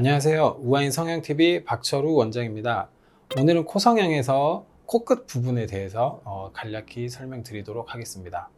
안녕하세요. 우아인 성형TV 박철우 원장입니다. 오늘은 코 성형에서 코끝 부분에 대해서 어, 간략히 설명드리도록 하겠습니다.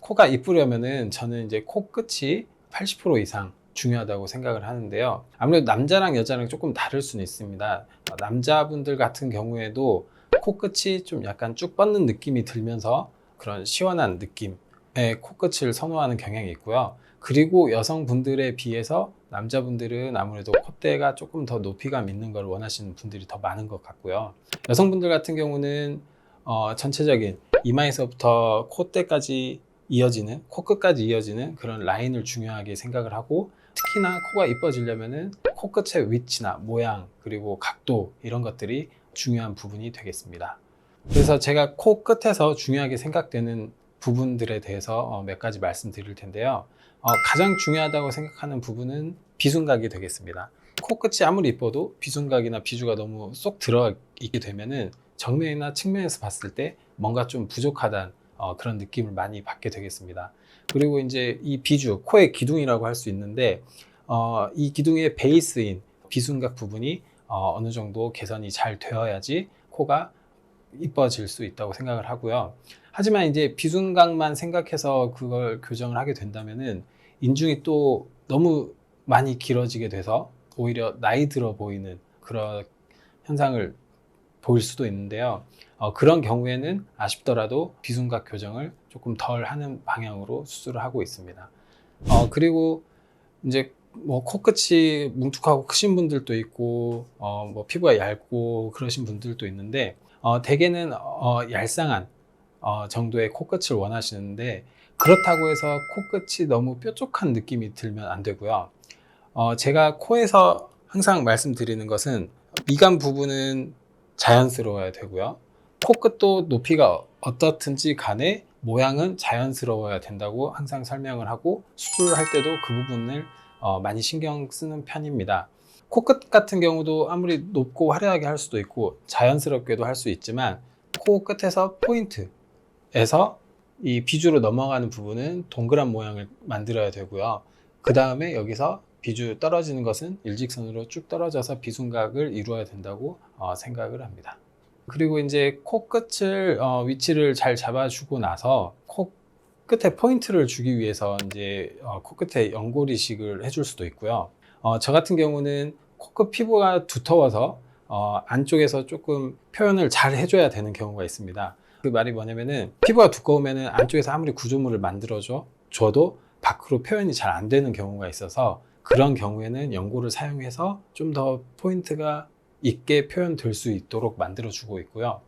코가 이쁘려면은 저는 이제 코끝이 80% 이상 중요하다고 생각을 하는데요. 아무래도 남자랑 여자랑 조금 다를 수는 있습니다. 어, 남자분들 같은 경우에도 코끝이 좀 약간 쭉 뻗는 느낌이 들면서 그런 시원한 느낌의 코끝을 선호하는 경향이 있고요. 그리고 여성분들에 비해서 남자분들은 아무래도 콧대가 조금 더 높이감 있는 걸 원하시는 분들이 더 많은 것 같고요. 여성분들 같은 경우는 어, 전체적인 이마에서부터 콧대까지 이어지는 코끝까지 이어지는 그런 라인을 중요하게 생각을 하고 특히나 코가 이뻐지려면은 코끝의 위치나 모양 그리고 각도 이런 것들이 중요한 부분이 되겠습니다. 그래서 제가 코 끝에서 중요하게 생각되는 부분들에 대해서 어, 몇 가지 말씀드릴 텐데요. 어, 가장 중요하다고 생각하는 부분은 비순각이 되겠습니다. 코끝이 아무리 이뻐도 비순각이나 비주가 너무 쏙 들어 있게 되면은 정면이나 측면에서 봤을 때 뭔가 좀 부족하다는 어, 그런 느낌을 많이 받게 되겠습니다. 그리고 이제 이 비주, 코의 기둥이라고 할 수 있는데 어, 이 기둥의 베이스인 비순각 부분이 어, 어느 정도 개선이 잘 되어야지 코가 이뻐질 수 있다고 생각을 하고요. 하지만 이제 비순각만 생각해서 그걸 교정을 하게 된다면은 인중이 또 너무 많이 길어지게 돼서 오히려 나이 들어 보이는 그런 현상을 보일 수도 있는데요. 어, 그런 경우에는 아쉽더라도 비순각 교정을 조금 덜 하는 방향으로 수술을 하고 있습니다. 어, 그리고 이제 뭐 코끝이 뭉툭하고 크신 분들도 있고 어, 뭐 피부가 얇고 그러신 분들도 있는데 어, 대개는 어, 얄쌍한 어, 정도의 코끝을 원하시는데 그렇다고 해서 코끝이 너무 뾰족한 느낌이 들면 안 되고요. 어, 제가 코에서 항상 말씀드리는 것은 미간 부분은 자연스러워야 되고요. 코끝도 높이가 어떻든지 간에 모양은 자연스러워야 된다고 항상 설명을 하고 수술할 때도 그 부분을 어, 많이 신경 쓰는 편입니다. 코끝 같은 경우도 아무리 높고 화려하게 할 수도 있고 자연스럽게도 할 수 있지만 코 끝에서 포인트에서 이 비주로 넘어가는 부분은 동그란 모양을 만들어야 되고요. 그 다음에 여기서 비주 떨어지는 것은 일직선으로 쭉 떨어져서 비순각을 이루어야 된다고 어, 생각을 합니다. 그리고 이제 코 끝을 어, 위치를 잘 잡아주고 나서 코 끝에 포인트를 주기 위해서 이제 어, 코 끝에 연고리식을 해줄 수도 있고요. 어, 저 같은 경우는 코끝 피부가 두터워서 어, 안쪽에서 조금 표현을 잘 해줘야 되는 경우가 있습니다. 그 말이 뭐냐면은 피부가 두꺼우면은 안쪽에서 아무리 구조물을 만들어줘 줘도 밖으로 표현이 잘 안 되는 경우가 있어서 그런 경우에는 연고를 사용해서 좀 더 포인트가 있게 표현될 수 있도록 만들어주고 있고요.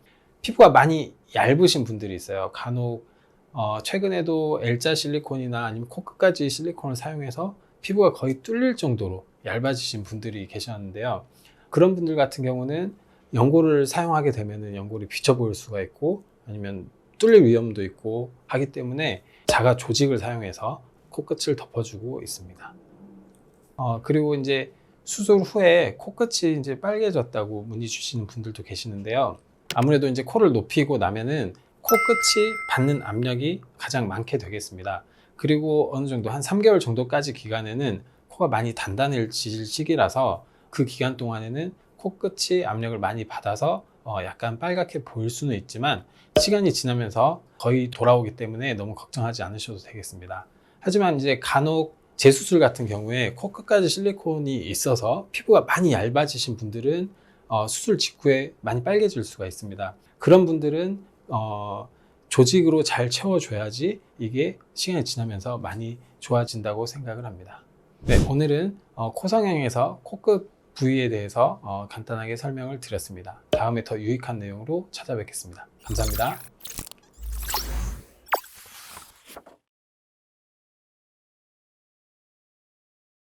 피부가 많이 얇으신 분들이 있어요. 간혹 어, 최근에도 L자 실리콘이나 아니면 코끝까지 실리콘을 사용해서 피부가 거의 뚫릴 정도로 얇아지신 분들이 계셨는데요. 그런 분들 같은 경우는 연고를 사용하게 되면은 연골이 비쳐 보일 수가 있고 아니면 뚫릴 위험도 있고 하기 때문에 자가 조직을 사용해서 코끝을 덮어주고 있습니다. 어, 그리고 이제 수술 후에 코끝이 이제 빨개졌다고 문의 주시는 분들도 계시는데요. 아무래도 이제 코를 높이고 나면은 코끝이 받는 압력이 가장 많게 되겠습니다. 그리고 어느 정도 한 3개월 정도까지 기간에는 코가 많이 단단해질 시기라서 그 기간 동안에는 코끝이 압력을 많이 받아서 어, 약간 빨갛게 보일 수는 있지만 시간이 지나면서 거의 돌아오기 때문에 너무 걱정하지 않으셔도 되겠습니다. 하지만 이제 간혹 재수술 같은 경우에 코끝까지 실리콘이 있어서 피부가 많이 얇아지신 분들은 어, 수술 직후에 많이 빨개질 수가 있습니다. 그런 분들은 어, 조직으로 잘 채워줘야지 이게 시간이 지나면서 많이 좋아진다고 생각을 합니다. 네, 오늘은 어, 코 성형에서 코끝 부위에 대해서 어, 간단하게 설명을 드렸습니다. 다음에 더 유익한 내용으로 찾아뵙겠습니다. 감사합니다.